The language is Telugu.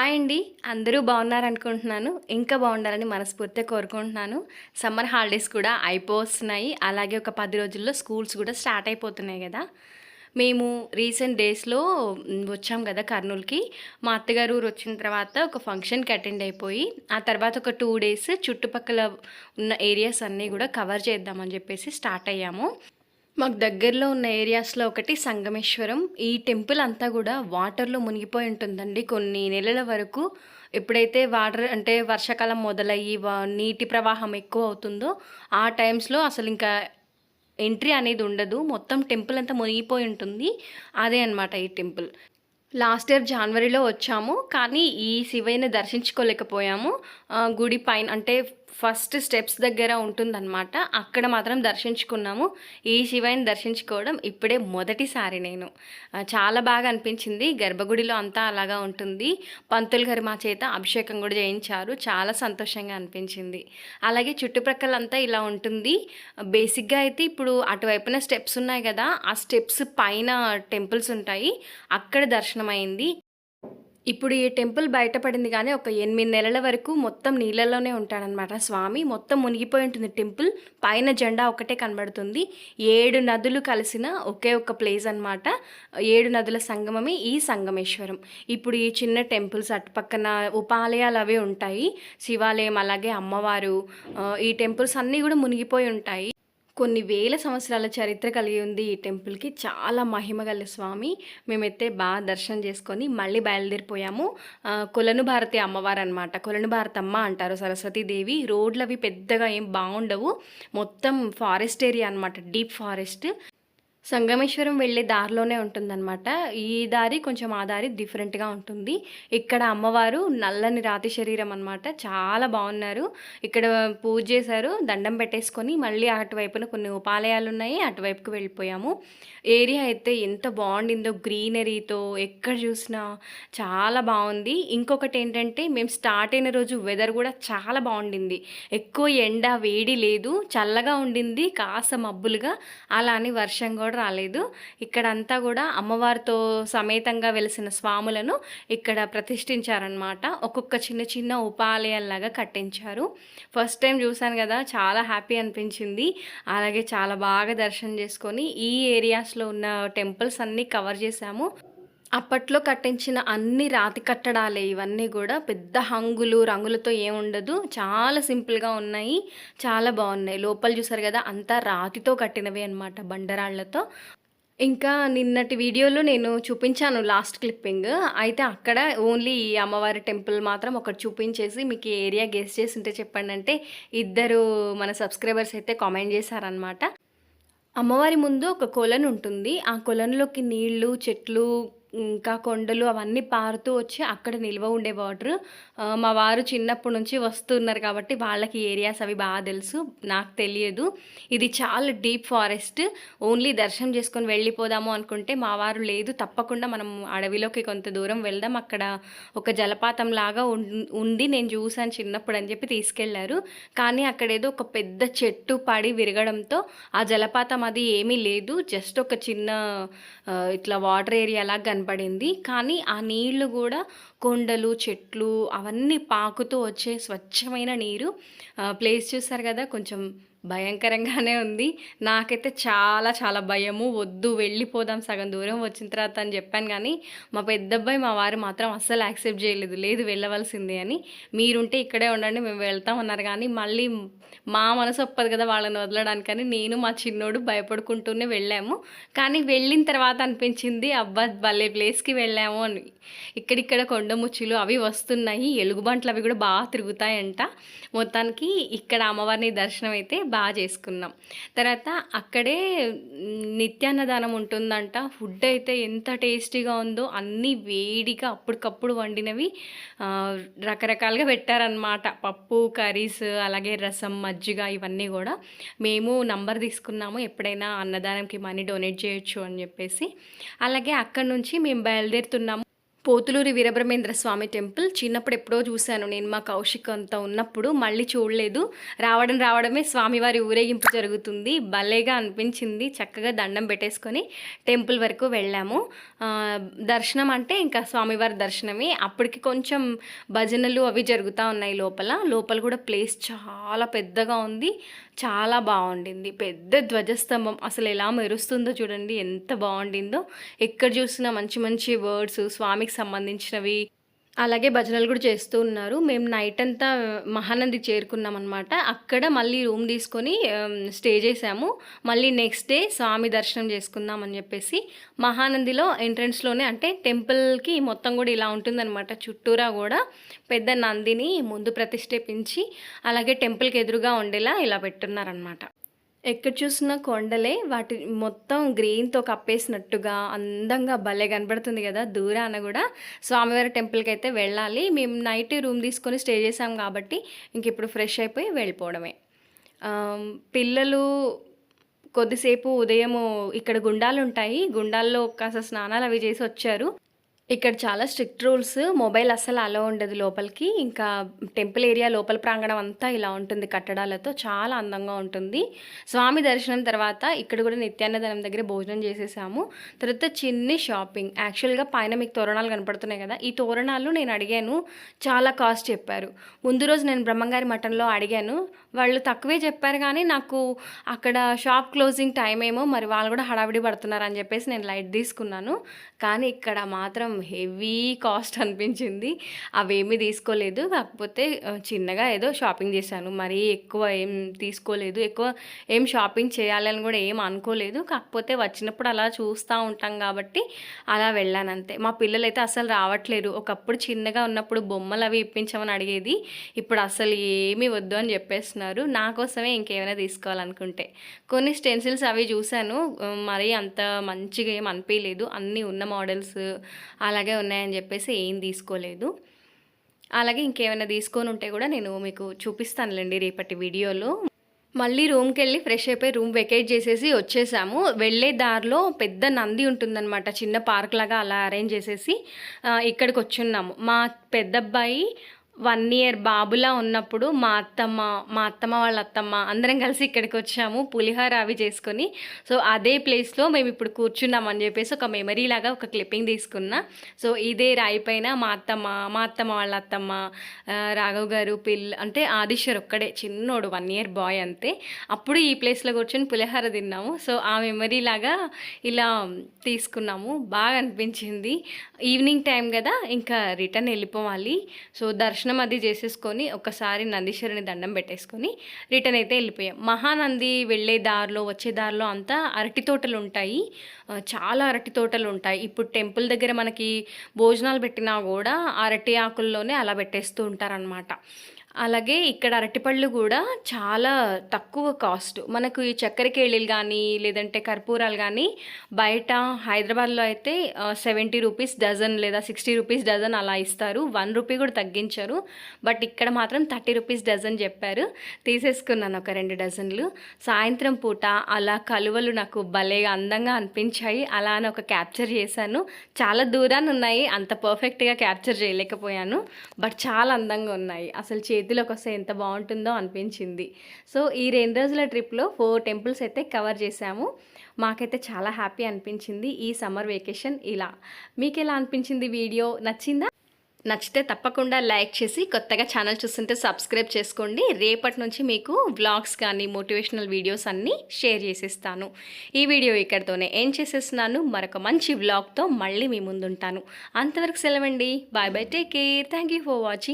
హాయ్ అండి. అందరూ బాగున్నారనుకుంటున్నాను. ఇంకా బాగుండాలని మనస్ఫూర్తిగా కోరుకుంటున్నాను. సమ్మర్ హాలిడేస్ కూడా అయిపోతున్నాయి అలాగే ఒక పది రోజుల్లో స్కూల్స్ కూడా స్టార్ట్ అయిపోతున్నాయి కదా. మేము రీసెంట్ డేస్లో వచ్చాం కదా కర్నూలుకి. మా అత్తగారు ఊరు వచ్చిన తర్వాత ఒక ఫంక్షన్కి అటెండ్ అయిపోయి ఆ తర్వాత ఒక టూ డేస్ చుట్టుపక్కల ఉన్న ఏరియాస్ అన్నీ కూడా కవర్ చేద్దామని చెప్పేసి స్టార్ట్ అయ్యాము. మాకు దగ్గరలో ఉన్న ఏరియాస్లో ఒకటి సంగమేశ్వరం. ఈ టెంపుల్ అంతా కూడా వాటర్లో మునిగిపోయి ఉంటుందండి. కొన్ని నెలల వరకు ఎప్పుడైతే వాటర్ అంటే వర్షాకాలం మొదలయ్యి నీటి ప్రవాహం ఎక్కువ అవుతుందో ఆ టైమ్స్లో అసలు ఇంకా ఎంట్రీ అనేది ఉండదు. మొత్తం టెంపుల్ అంతా మునిగిపోయి ఉంటుంది. అదే అన్నమాట ఈ టెంపుల్. లాస్ట్ ఇయర్ జనవరిలో వచ్చాము. కానీ ఈ శివయ్యని దర్శించుకోలేకపోయాము. గుడి పైన అంటే ఫస్ట్ స్టెప్స్ దగ్గర ఉంటుందన్నమాట. అక్కడ మాత్రం దర్శించుకున్నాము. ఈ శివయ్యని దర్శించుకోవడం ఇప్పుడే మొదటిసారి నేను. చాలా బాగా అనిపించింది. గర్భగుడిలో అంతా అలాగా ఉంటుంది. పంతులు గారు మా చేత అభిషేకం కూడా చేయించారు. చాలా సంతోషంగా అనిపించింది. అలాగే చుట్టుప్రక్కలంతా ఇలా ఉంటుంది. బేసిక్గా అయితే ఇప్పుడు అటువైపున స్టెప్స్ ఉన్నాయి కదా. ఆ స్టెప్స్ పైన టెంపుల్స్ ఉంటాయి. అక్కడ దర్శనం అయింది ఇప్పుడు ఈ టెంపుల్ బయటపడింది కానీ ఒక ఎనిమిది నెలల వరకు మొత్తం నీళ్ళలోనే ఉంటాడనమాట స్వామి మొత్తం మునిగిపోయి ఉంటుంది టెంపుల్. పైన జెండా ఒకటే కనబడుతుంది. ఏడు నదులు కలిసిన ఒకే ఒక ప్లేస్ అన్నమాట. ఏడు నదుల సంగమమే ఈ సంగమేశ్వరం. ఇప్పుడు ఈ చిన్న టెంపుల్స్ అటుపక్కన ఉపాలయాలు అవి ఉంటాయి. శివాలయం అలాగే అమ్మవారు ఈ టెంపుల్స్ అన్నీ కూడా మునిగిపోయి ఉంటాయి. కొన్ని వేల సంవత్సరాల చరిత్ర కలిగి ఉంది ఈ టెంపుల్కి. చాలా మహిమ గల స్వామి. మేమైతే బాగా దర్శనం చేసుకొని మళ్ళీ బయలుదేరిపోయాము. కొలను భారతి అమ్మవారు అనమాట కొలను భారతమ్మ అంటారు సరస్వతీదేవి రోడ్లు అవి పెద్దగా ఏం బాగుండవు. మొత్తం ఫారెస్ట్ ఏరియా అనమాట డీప్ ఫారెస్ట్. సంగమేశ్వరం వెళ్ళే దారిలోనే ఉంటుందన్నమాట. ఈ దారి కొంచెం ఆ దారి డిఫరెంట్గా ఉంటుంది. ఇక్కడ అమ్మవారు నల్లని రాతి శరీరం అనమాట చాలా బాగున్నారు. ఇక్కడ పూజ చేశారు. దండం పెట్టేసుకొని మళ్ళీ అటువైపున కొన్ని ఉపాలయాలు ఉన్నాయి అటువైపుకి వెళ్ళిపోయాము. ఏరియా అయితే ఎంత బాగుండిందో గ్రీనరీతో ఎక్కడ చూసినా చాలా బాగుంది. ఇంకొకటి ఏంటంటే మేము స్టార్ట్ అయిన రోజు వెదర్ కూడా చాలా బాగుండింది. ఎక్కువ ఎండ వేడి లేదు. చల్లగా ఉండింది. కాస్త మబ్బులుగా. అలా అని వర్షం కూడా రాలేదు. ఇక్కడ అంతా కూడా అమ్మవారితో సమేతంగా వెలిసిన స్వాములను ఇక్కడ ప్రతిష్ఠించారనమాట ఒక్కొక్క చిన్న చిన్న ఉపాలయాల్లాగా కట్టించారు. ఫస్ట్ టైం చూశాను కదా చాలా హ్యాపీ అనిపించింది. అలాగే చాలా బాగా దర్శనం చేసుకొని ఈ ఏరియాస్లో ఉన్న టెంపుల్స్ అన్నీ కవర్ చేశాము. అప్పట్లో కట్టించిన అన్ని రాతి కట్టడాలే ఇవన్నీ కూడా పెద్ద హంగులు రంగులతో ఏముండదు చాలా సింపుల్గా ఉన్నాయి. చాలా బాగున్నాయి. లోపల చూసారు కదా అంతా రాతితో కట్టినవే అనమాట బండరాళ్ళతో ఇంకా నిన్నటి వీడియోలో నేను చూపించాను లాస్ట్ క్లిప్పింగ్. అయితే అక్కడ ఓన్లీ ఈ అమ్మవారి టెంపుల్ మాత్రం ఒకటి చూపించేసి మీకు ఈ ఏరియా గెస్ట్ చేసి ఉంటే చెప్పండి అంటే ఇద్దరు మన సబ్స్క్రైబర్స్ అయితే కామెంట్ చేశారనమాట అమ్మవారి ముందు ఒక కొలను ఉంటుంది. ఆ కొలనులోకి నీళ్ళు చెట్లు ఇంకా కొండలు అవన్నీ పారుతూ వచ్చి అక్కడ నిల్వ ఉండే వాటర్. మా వారు చిన్నప్పటి నుంచి వస్తున్నారు కాబట్టి వాళ్ళకి ఏరియాస్ అవి బాగా తెలుసు నాకు తెలియదు. ఇది చాలా డీప్ ఫారెస్ట్. ఓన్లీ దర్శనం చేసుకొని వెళ్ళిపోదాము అనుకుంటే మా వారు లేదు. తప్పకుండా మనం అడవిలోకి కొంత దూరం వెళ్దాం. అక్కడ ఒక జలపాతం లాగా ఉం- ఉంది. నేను చూసాను చిన్నప్పుడు అని చెప్పి తీసుకెళ్ళారు. కానీ అక్కడ ఏదో ఒక పెద్ద చెట్టు పడి విరగడంతో ఆ జలపాతం అది ఏమీ లేదు. జస్ట్ ఒక చిన్న ఇట్లా వాటర్ ఏరియా లాగా కనపడింది కానీ ఆ నీళ్ళు కూడా కొండలు చెట్లు అవన్నీ పాకుతూ వచ్చే స్వచ్ఛమైన నీరు ప్లేస్ చూసారు కదా కొంచెం భయంకరంగానే ఉంది. నాకైతే చాలా చాలా భయము. వద్దు వెళ్ళిపోదాం సగం దూరం వచ్చిన తర్వాత అని చెప్పాను కానీ మా పెద్దబ్బాయి మా వారు మాత్రం అస్సలు యాక్సెప్ట్ చేయలేదు. లేదు వెళ్ళవలసిందే అని. మీరుంటే ఇక్కడే ఉండండి మేము వెళ్తాం అన్నారు కానీ మళ్ళీ మా మనసు ఒప్పదు కదా వాళ్ళని వదలడానికని. నేను మా చిన్నోడు భయపడుకుంటూనే వెళ్ళాము. కానీ వెళ్ళిన తర్వాత అనిపించింది అబ్బా భలే ప్లేస్కి వెళ్ళాము అని. ఇక్కడిక్కడ కొండముచ్చులు అవి వస్తున్నాయి. ఎలుగుబంట్లు అవి కూడా బాగా తిరుగుతాయంట. మొత్తానికి ఇక్కడ అమ్మవారిని దర్శనం అయితే బాగా చేసుకున్నాం. తర్వాత అక్కడే నిత్యాన్నదానం ఉంటుందంట. ఫుడ్ అయితే ఎంత టేస్టీగా ఉందో అన్నీ వేడిగా అప్పటికప్పుడు వండినవి రకరకాలుగా పెట్టారనమాట పప్పు కర్రీస్ అలాగే రసం మజ్జిగ ఇవన్నీ కూడా మేము నంబర్ తీసుకున్నాము. ఎప్పుడైనా అన్నదానంకి మనీ డొనేట్ చేయొచ్చు అని చెప్పేసి. అలాగే అక్కడ నుంచి మేము బయలుదేరుతున్నాము. పోతులూరి వీరబ్రహ్మేంద్ర స్వామి టెంపుల్ చిన్నప్పుడు ఎప్పుడో చూశాను నేను మా కౌశిక్ అంతా ఉన్నప్పుడు. మళ్ళీ చూడలేదు. రావడం రావడమే స్వామివారి ఊరేగింపు జరుగుతుంది. భలేగా అనిపించింది. చక్కగా దండం పెట్టేసుకొని టెంపుల్ వరకు వెళ్ళాము. దర్శనం అంటే ఇంకా స్వామివారి దర్శనమే. అప్పటికి కొంచెం భజనలు అవి జరుగుతూ ఉన్నాయి లోపల. లోపల కూడా ప్లేస్ చాలా పెద్దగా ఉంది. చాలా బాగుండింది. పెద్ద ధ్వజస్తంభం అసలు ఎలా మెరుస్తుందో చూడండి ఎంత బాగుండిందో. ఎక్కడ చూసినా మంచి మంచి వర్డ్స్ స్వామికి సంబంధించినవి అలాగే భజనలు కూడా చేస్తూ ఉన్నారు. మేము నైట్ అంతా మహానంది చేరుకున్నాం అనమాట అక్కడ మళ్ళీ రూమ్ తీసుకొని స్టే చేసాము మళ్ళీ నెక్స్ట్ డే స్వామి దర్శనం చేసుకుందాం అని చెప్పేసి మహానందిలో ఎంట్రన్స్లోనే అంటే టెంపుల్కి మొత్తం కూడా ఇలా ఉంటుందన్నమాట. చుట్టూరా కూడా పెద్ద నందిని ముందు ప్రతిష్ఠేపించి అలాగే టెంపుల్కి ఎదురుగా ఉండేలా ఇలా పెట్టున్నారనమాట ఎక్కడ చూసినా కొండలే వాటి మొత్తం గ్రీన్తో కప్పేసినట్టుగా అందంగా భలే కనబడుతుంది కదా దూరాన కూడా. స్వామివారి టెంపుల్కి అయితే వెళ్ళాలి. మేము నైట్ రూమ్ తీసుకొని స్టే చేసాం కాబట్టి ఇంక ఇప్పుడు ఫ్రెష్ అయిపోయి వెళ్ళిపోవడమే. పిల్లలు కొద్దిసేపు ఉదయము ఇక్కడ గుండాలు ఉంటాయి గుండాల్లో కాస్త స్నానాలు అవి చేసి వచ్చారు. ఇక్కడ చాలా స్ట్రిక్ట్ రూల్స్ మొబైల్ అస్సలు అలో ఉండదు లోపలికి. ఇంకా టెంపుల్ ఏరియా లోపల ప్రాంగణం అంతా ఇలా ఉంటుంది కట్టడాలతో. చాలా అందంగా ఉంటుంది. స్వామి దర్శనం తర్వాత ఇక్కడ కూడా నిత్యాన్నదనం దగ్గర భోజనం చేసేసాము. తర్వాత చిన్ని షాపింగ్ యాక్చువల్గా పైన మీకు తోరణాలు కనపడుతున్నాయి కదా. ఈ తోరణాలు నేను అడిగాను. చాలా కాస్ట్ చెప్పారు. ముందు రోజు నేను బ్రహ్మంగారి మఠంలో అడిగాను. వాళ్ళు తక్కువే చెప్పారు కానీ నాకు అక్కడ షాప్ క్లోజింగ్ టైం ఏమో మరి వాళ్ళు కూడా హడావిడి పడుతున్నారు అని చెప్పేసి నేను లైట్ తీసుకున్నాను. కానీ ఇక్కడ మాత్రం హెవీ కాస్ట్ అనిపించింది. అవేమీ తీసుకోలేదు. కాకపోతే చిన్నగా ఏదో షాపింగ్ చేశాను. మరీ ఎక్కువ ఏం తీసుకోలేదు. ఎక్కువ ఏం షాపింగ్ చేయాలని కూడా ఏం అనుకోలేదు. కాకపోతే వచ్చినప్పుడు అలా చూస్తూ ఉంటాం కాబట్టి అలా వెళ్ళాను అంతే. మా పిల్లలైతే అసలు రావట్లేరు ఒకప్పుడు చిన్నగా ఉన్నప్పుడు బొమ్మలు అవి ఇప్పించమని అడిగేది. ఇప్పుడు అసలు ఏమీ వద్దు అని చేస్తున్నారు. నా కోసమే ఇంకేమైనా తీసుకోవాలనుకుంటే. కొన్ని స్టెన్సిల్స్ అవి చూశాను. మరీ అంత మంచిగా ఏం అనిపించలేదు అన్నీ ఉన్న మోడల్స్ అలాగే ఉన్నాయని చెప్పేసి ఏం తీసుకోలేదు. అలాగే ఇంకేమైనా తీసుకొని ఉంటే కూడా నేను మీకు చూపిస్తానులేండి రేపటి వీడియోలో. మళ్ళీ రూమ్కి వెళ్ళి ఫ్రెష్ అయిపోయి రూమ్ వెకేట్ చేసేసి వచ్చేసాము. వెళ్ళే దారిలో పెద్ద నంది ఉంటుందన్నమాట. చిన్న పార్క్ లాగా అలా అరేంజ్ చేసేసి ఆ, ఇక్కడికి వచ్చున్నాము. మా పెద్దబ్బాయి వన్ ఇయర్ బాబులా ఉన్నప్పుడు మా అత్తమ్మ మా అత్తమ్మ వాళ్ళ అత్తమ్మ అందరం కలిసి ఇక్కడికి వచ్చాము పులిహోర అవి చేసుకొని. సో అదే ప్లేస్లో మేము ఇప్పుడు కూర్చున్నామని చెప్పేసి ఒక మెమరీ లాగా ఒక క్లిప్పింగ్ తీసుకున్నా. సో ఇదే రాయి పైన మా అత్తమ్మ మా అత్తమ్మ వాళ్ళ అత్తమ్మ రాఘవ్ గారు పిల్ల అంటే ఆదిశ్వర్ ఒక్కడే చిన్నోడు వన్ ఇయర్ బాయ్ అంతే. అప్పుడు ఈ ప్లేస్లో కూర్చొని పులిహోర తిన్నాము. సో ఆ మెమరీ లాగా ఇలా తీసుకున్నాము. బాగా అనిపించింది. ఈవినింగ్ టైం కదా ఇంకా రిటర్న్ వెళ్ళిపోవాలి. సో దర్శనం అది చేసేసుకొని ఒకసారి నందీశ్వరుని దండం పెట్టేసుకొని రిటర్న్ అయితే వెళ్ళిపోయాం. మహానంది వెళ్ళే దారిలో వచ్చే దారిలో అంతా అరటి తోటలు ఉంటాయి. చాలా అరటి తోటలు ఉంటాయి. ఇప్పుడు టెంపుల్ దగ్గర మనకి భోజనాలు పెట్టినా కూడా అరటి ఆకుల్లోనే అలా పెట్టేస్తూ ఉంటారనమాట అలాగే ఇక్కడ అరటిపళ్ళు కూడా చాలా తక్కువ కాస్ట్. మనకు ఈ చక్కెర కేళీలు కానీ లేదంటే కర్పూరాలు కానీ బయట హైదరాబాద్లో అయితే సెవెంటీ రూపీస్ డజన్ లేదా సిక్స్టీ రూపీస్ డజన్ అలా ఇస్తారు. వన్ రూపీ కూడా తగ్గించారు. బట్ ఇక్కడ మాత్రం థర్టీ రూపీస్ డజన్ చెప్పారు. తీసేసుకున్నాను ఒక రెండు డజన్లు. సాయంత్రం పూట అలా కలువలు నాకు భలేగా అందంగా అనిపించాయి. అలా అని ఒక క్యాప్చర్ చేశాను. చాలా దూరాన్ని ఉన్నాయి. అంత పర్ఫెక్ట్గా క్యాప్చర్ చేయలేకపోయాను. బట్ చాలా అందంగా ఉన్నాయి. అసలు చే చేతిలోకి వస్తే ఎంత బాగుంటుందో అనిపించింది. సో ఈ రెండు రోజుల ట్రిప్లో ఫోర్ టెంపుల్స్ అయితే కవర్ చేశాము. మాకైతే చాలా హ్యాపీ అనిపించింది ఈ సమ్మర్ వెకేషన్ ఇలా. మీకు ఎలా అనిపించింది వీడియో? నచ్చిందా? నచ్చితే తప్పకుండా లైక్ చేసి కొత్తగా ఛానల్ చూస్తుంటే సబ్స్క్రైబ్ చేసుకోండి. రేపటి నుంచి మీకు వ్లాగ్స్ కానీ మోటివేషనల్ వీడియోస్ అన్నీ షేర్ చేసేస్తాను. ఈ వీడియో ఇక్కడితోనే ఏం చేసేస్తున్నాను. మరొక మంచి వ్లాగ్తో మళ్ళీ మీ ముందుంటాను. అంతవరకు సెలవండి. Bye bye take care. Thank you for watching.